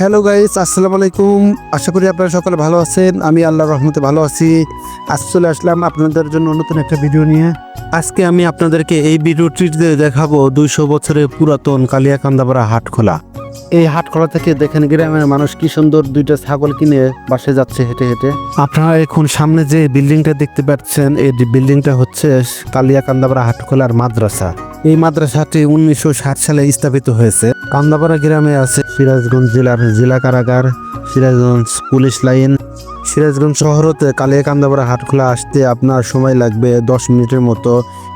Hello guys আসসালামু আলাইকুম আশা করি আপনারা সকলে ভালো আছেন। আমি আল্লাহর রহমতে ভালো আছি। আজ চলে আসলাম আপনাদের জন্য নতুন একটা ভিডিও নিয়ে। আজকে আমি আপনাদেরকে এই ভিডিওটিতে দেখাবো দুইশো বছরের পুরাতন কালিয়াকান্দাপাড়া হাট খোলা এই হাট খোলা থেকে দেখেন গ্রামের মানুষ কি সুন্দর দুইটা ছাগল কিনে বাসে যাচ্ছে হেঁটে হেঁটে। আপনারা এখন সামনে যে বিল্ডিংটা দেখতে পাচ্ছেন, এই বিল্ডিংটা হচ্ছে কালিয়াকান্দাপাড়া হাটখোলার মাদ্রাসা। এই মাদ্রাসাটি উনিশশো ষাট সালে স্থাপিত হয়েছে। কান্দাপাড়া গ্রামে আছে সিরাজগঞ্জ জেলার জেলা কারাগার, সিরাজগঞ্জ পুলিশ লাইন। সিরাজগঞ্জ শহর হতে কালিয়াকান্দাপাড়া হাটখোলা আসতে আপনার সময় লাগবে দশ মিনিটের মতো।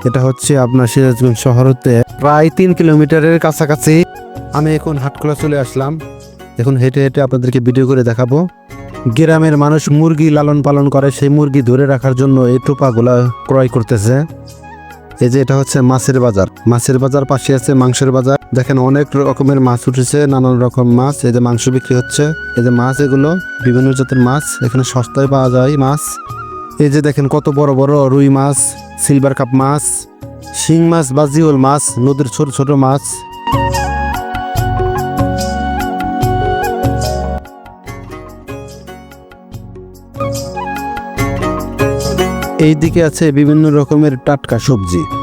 এটা হচ্ছে আপনার সিরাজগঞ্জ শহর হতে প্রায় তিন কিলোমিটারের কাছাকাছি। আমি এখন হাটখোলা চলে আসলাম। এখন হেঁটে হেঁটে আপনাদেরকে ভিডিও করে দেখাবো। গ্রামের মানুষ মুরগি লালন পালন করে, সেই মুরগি ধরে রাখার জন্য এই টোপাগুলা ক্রয় করতেছে। এই যে এটা হচ্ছে মাছের বাজার। মাছের বাজার পাশে আছে মাংসের বাজার। দেখেন অনেক রকমের মাছ উঠেছে, নানান রকম মাছ। এই যে মাংস বিক্রি হচ্ছে। এই যে মাছ এগুলো, বিভিন্ন জাতের মাছ। এখানে সস্তায় পাওয়া যায় মাছ। এই যে দেখেন কত বড় বড় রুই মাছ, সিলভার কাপ মাছ, শিং মাছ বা জিওল মাছ, নদীর ছোট ছোট মাছ। এই দিকে আছে বিভিন্ন রকমের টাটকা সবজি।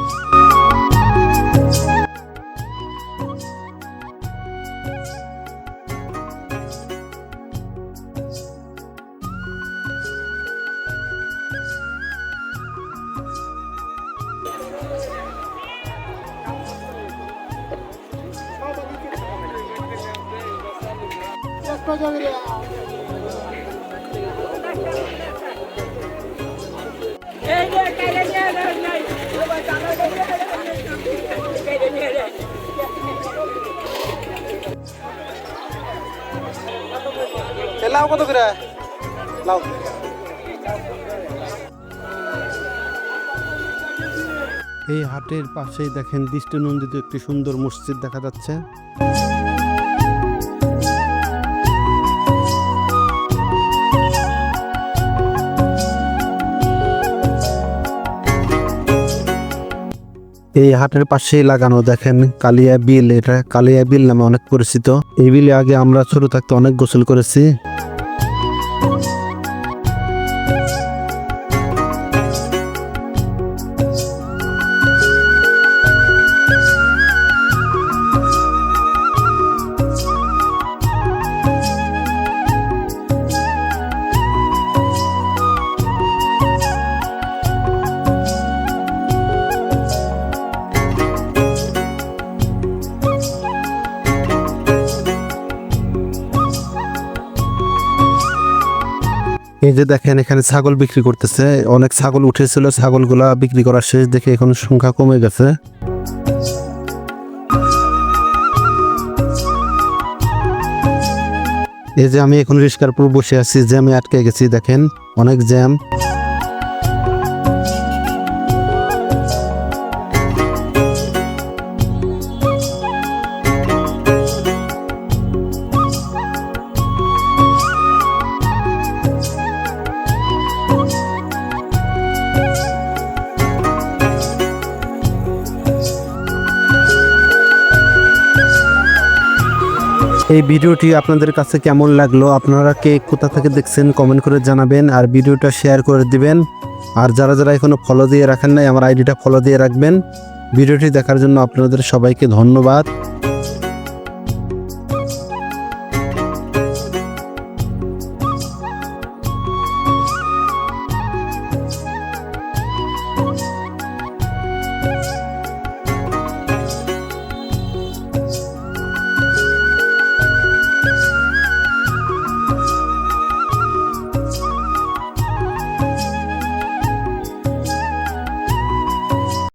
কত করে? এই হাটের পাশেই দেখেন দৃষ্টিনন্দিত একটি সুন্দর মসজিদ দেখা যাচ্ছে। এই হাটের পাশেই লাগানো, দেখেন কালিয়া বিল, এটা কালিয়া বিল নামে অনেক পরিচিত। এই বিলে আগে আমরা ছোট থাকতে অনেক গোসল করেছি। এই যে দেখেন, এখানে ছাগল বিক্রি করতেছে। অনেক ছাগল উঠেছিল, ছাগলগুলা বিক্রি করার শেষ দেখে এখন সংখ্যা কমে গেছে। এই যে আমি এখন রিস্কার পুর বসে আছি, জ্যামে আটকে গেছি, দেখেন, অনেক জ্যাম। এই ভিডিওটি আপনাদের কাছে কেমন লাগল? আপনারা কে কোথা থেকে দেখছেন কমেন্ট করে জানাবেন আর ভিডিওটা শেয়ার করে দিবেন। আর যারা যারা এখনও ফলো দিয়ে রাখেন নাই, আমার আইডিটা ফলো দিয়ে রাখবেন। ভিডিওটি দেখার জন্য আপনাদের সবাইকে ধন্যবাদ।